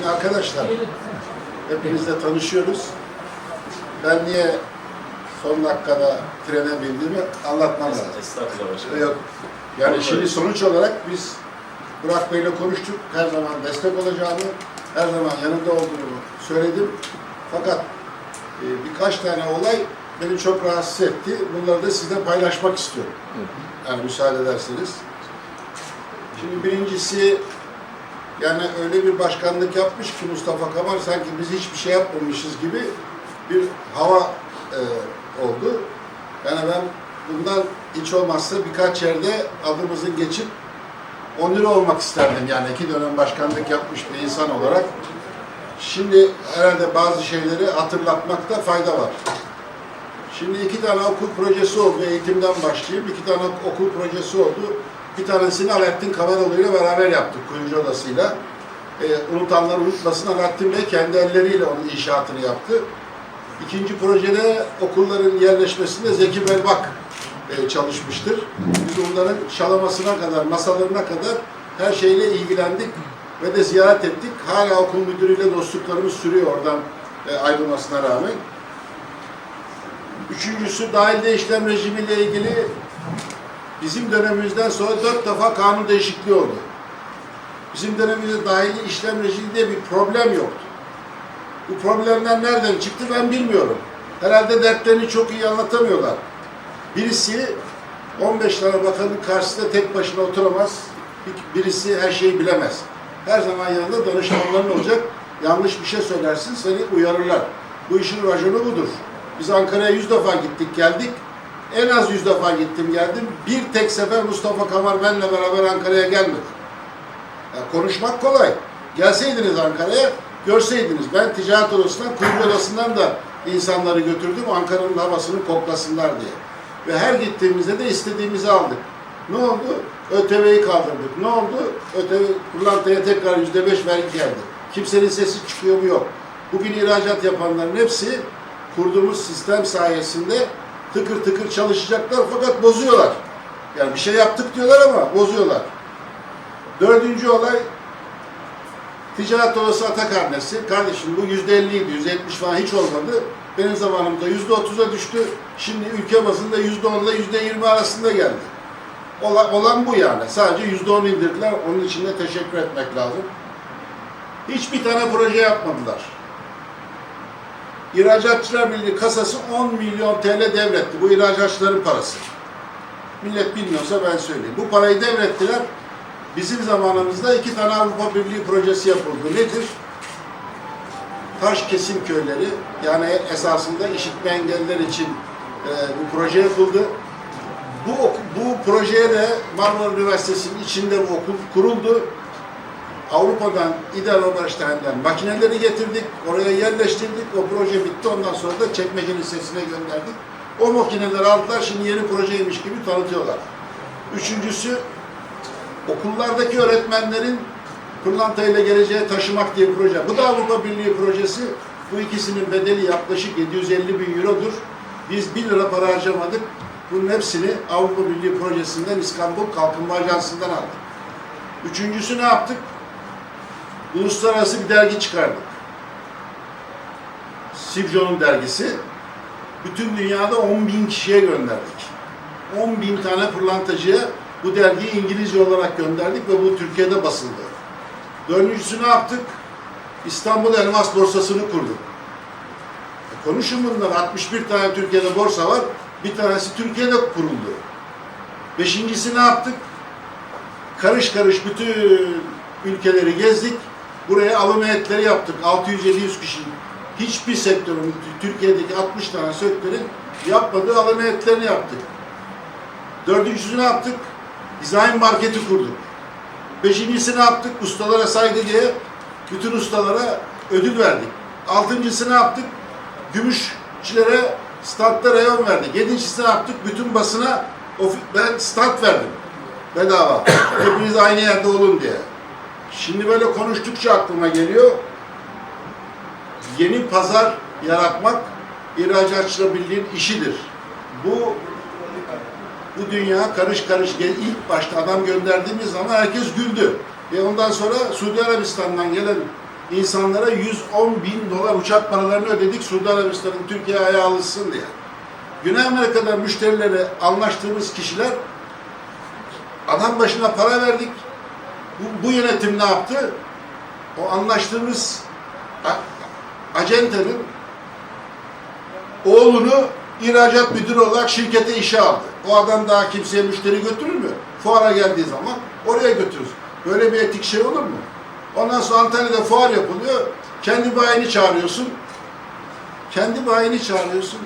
Şimdi arkadaşlar, hepinizle tanışıyoruz. Ben niye son dakikada trene bindiğimi anlatmam lazım. Estağfurullah başkanım. Yok. Yani Olur. şimdi sonuç olarak biz Burak Bey'le konuştuk. Her zaman destek olacağını, her zaman yanında olduğunu söyledim. Fakat e, birkaç tane olay beni çok rahatsız etti. Bunları da sizle paylaşmak istiyorum. Yani müsaade ederseniz. Şimdi birincisi yani öyle bir başkanlık yapmış ki Mustafa Kemal sanki biz hiçbir şey yapmamışız gibi bir hava e, oldu. Yani ben bundan hiç olmazsa birkaç yerde adımızın geçip onur olmak isterdim. Yani iki dönem başkanlık yapmış bir insan olarak. Şimdi herhalde bazı şeyleri hatırlatmakta fayda var. Şimdi iki tane okul projesi oldu. Eğitimden başlayayım. İki tane okul projesi oldu. Bir tanesini Alaaddin Kavanoğlu ile beraber yaptık Kuyumcu Odası'yla. Ee, unutanlar unutmasın Alaaddin Bey kendi elleriyle onun inşaatını yaptı. İkinci projede okulların yerleşmesinde Zeki Belbak e, çalışmıştır. Biz onların şalamasına kadar, masalarına kadar her şeyle ilgilendik ve de ziyaret ettik. Hala okul müdürüyle dostluklarımız sürüyor oradan e, ayrılmasına rağmen. Üçüncüsü dahilde işlem rejimiyle ilgili bizim dönemimizden sonra dört defa kanun değişikliği oldu. Bizim dönemimizde dahili işlem rejimi bir problem yoktu. Bu problemler nereden çıktı ben bilmiyorum. Herhalde dertlerini çok iyi anlatamıyorlar. Birisi 15 tane bakanın karşısında tek başına oturamaz. Birisi her şeyi bilemez. Her zaman yanında danışmanların olacak. Yanlış bir şey söylersin seni uyarırlar. Bu işin raconu budur. Biz Ankara'ya yüz defa gittik geldik. En az yüz defa gittim geldim. Bir tek sefer Mustafa Kemal benle beraber Ankara'ya gelmedi. Ya konuşmak kolay. Gelseydiniz Ankara'ya görseydiniz. Ben ticaret odasından, kuyumcu odasından da insanları götürdüm Ankara'nın havasını koklasınlar diye. Ve her gittiğimizde de istediğimizi aldık. Ne oldu? ÖTV'yi kaldırdık. Ne oldu? ÖTV, pırlantaya tekrar yüzde beş vergi geldi. Kimsenin sesi çıkıyor mu yok. Bugün ihracat yapanların hepsi kurduğumuz sistem sayesinde tıkır tıkır çalışacaklar fakat bozuyorlar. Yani bir şey yaptık diyorlar ama bozuyorlar. Dördüncü olay ticaret odası ata karnesi. Kardeşim bu yüzde elliydi, yüzde yetmiş falan hiç olmadı. Benim zamanımda yüzde otuza düştü. Şimdi ülke bazında yüzde onla yüzde yirmi arasında geldi. Olan, olan bu yani. Sadece yüzde on indirdiler. Onun için de teşekkür etmek lazım. Hiçbir tane proje yapmadılar. İhracatçılar Birliği kasası 10 milyon TL devretti. Bu ihracatçıların parası. Millet bilmiyorsa ben söyleyeyim. Bu parayı devrettiler. Bizim zamanımızda iki tane Avrupa Birliği projesi yapıldı. Nedir? Taş kesim köyleri, yani esasında işitme engelliler için e, bu proje yapıldı. Bu, bu projeye de Marmara Üniversitesi'nin içinde bu okul kuruldu. Avrupa'dan, İdar Oberstein'den makineleri getirdik, oraya yerleştirdik. O proje bitti. Ondan sonra da Çekmece Lisesi'ne gönderdik. O makineleri aldılar, şimdi yeni projeymiş gibi tanıtıyorlar. Üçüncüsü, okullardaki öğretmenlerin pırlanta ile geleceğe taşımak diye bir proje. Bu da Avrupa Birliği projesi. Bu ikisinin bedeli yaklaşık 750 bin eurodur. Biz 1 lira para harcamadık. Bunun hepsini Avrupa Birliği projesinden İstanbul Kalkınma Ajansı'ndan aldık. Üçüncüsü ne yaptık? Uluslararası bir dergi çıkardık. Sibjon'un dergisi. Bütün dünyada 10 bin kişiye gönderdik. 10 bin tane pırlantacıya bu dergiyi İngilizce olarak gönderdik ve bu Türkiye'de basıldı. Dördüncüsü ne yaptık? İstanbul Elmas Borsası'nı kurduk. E konuşun bunlar. 61 tane Türkiye'de borsa var. Bir tanesi Türkiye'de kuruldu. Beşincisi ne yaptık? Karış karış bütün ülkeleri gezdik. Buraya alım heyetleri yaptık. 600-700 kişi. Hiçbir sektörün, Türkiye'deki 60 tane sektörün yapmadığı alım heyetlerini yaptık. Dördüncüsü ne yaptık? Design marketi kurduk. Beşincisi ne yaptık? Ustalara saygı diye bütün ustalara ödül verdik. Altıncısı ne yaptık? Gümüşçilere standta reyon verdik. Yedincisi ne yaptık? Bütün basına ben stand verdim. Bedava. Hepiniz aynı yerde olun diye. Şimdi böyle konuştukça aklıma geliyor. Yeni pazar yaratmak ihracatçılar birliğin işidir. Bu bu dünya karış karış gel ilk başta adam gönderdiğimiz zaman herkes güldü. Ve ondan sonra Suudi Arabistan'dan gelen insanlara 110 bin dolar uçak paralarını ödedik Suudi Arabistan'ın Türkiye'ye ayağı alışsın diye. Güney Amerika'da müşterilere anlaştığımız kişiler adam başına para verdik. Bu, bu yönetim ne yaptı? O anlaştığımız acentenin oğlunu ihracat müdürü olarak şirkete işe aldı. O adam daha kimseye müşteri götürür mü? Fuara geldiği zaman oraya götürürüz. Böyle bir etik şey olur mu? Ondan sonra Antalya'da fuar yapılıyor. Kendi bayini çağırıyorsun. Kendi bayini çağırıyorsun.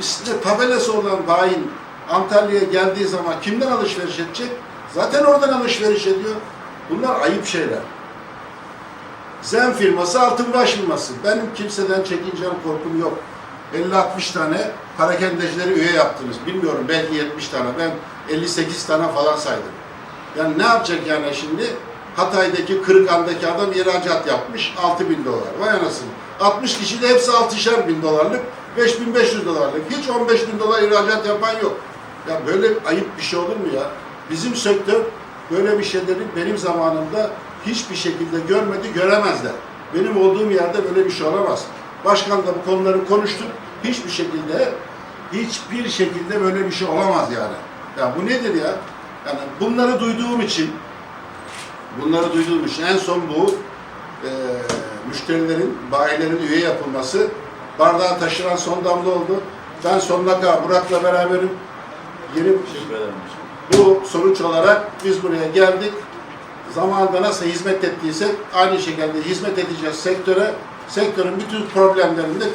İşte tabelası olan bayin Antalya'ya geldiği zaman kimden alışveriş edecek? Zaten oradan alışveriş ediyor. Bunlar ayıp şeyler. Zen firması, Altınbaş firması. Benim kimseden çekincem, korkum yok. 50-60 tane parakendecileri üye yaptınız. Bilmiyorum belki 70 tane. Ben 58 tane falan saydım. Yani ne yapacak yani şimdi? Hatay'daki, Kırıkan'daki adam ihracat yapmış. 6 bin dolar. Vay anasını. 60 kişi de hepsi 6'şer bin dolarlık. 5500 dolarlık. Hiç 15 bin dolar ihracat yapan yok. Ya böyle ayıp bir şey olur mu ya? Bizim sektör böyle bir şeyleri benim zamanımda hiçbir şekilde görmedi, göremezler. Benim olduğum yerde böyle bir şey olamaz. Başkan da bu konuları konuştuk. Hiçbir şekilde hiçbir şekilde böyle bir şey olamaz yani. Ya bu nedir ya? Yani bunları duyduğum için bunları duyduğum için en son bu e, müşterilerin, bayilerin üye yapılması bardağı taşıran son damla oldu. Ben sonuna kadar Burak'la beraberim. Yeni. Bu sonuç olarak biz buraya geldik. Zamanında nasıl hizmet ettiysek aynı şekilde hizmet edeceğiz sektöre. Sektörün bütün problemlerinde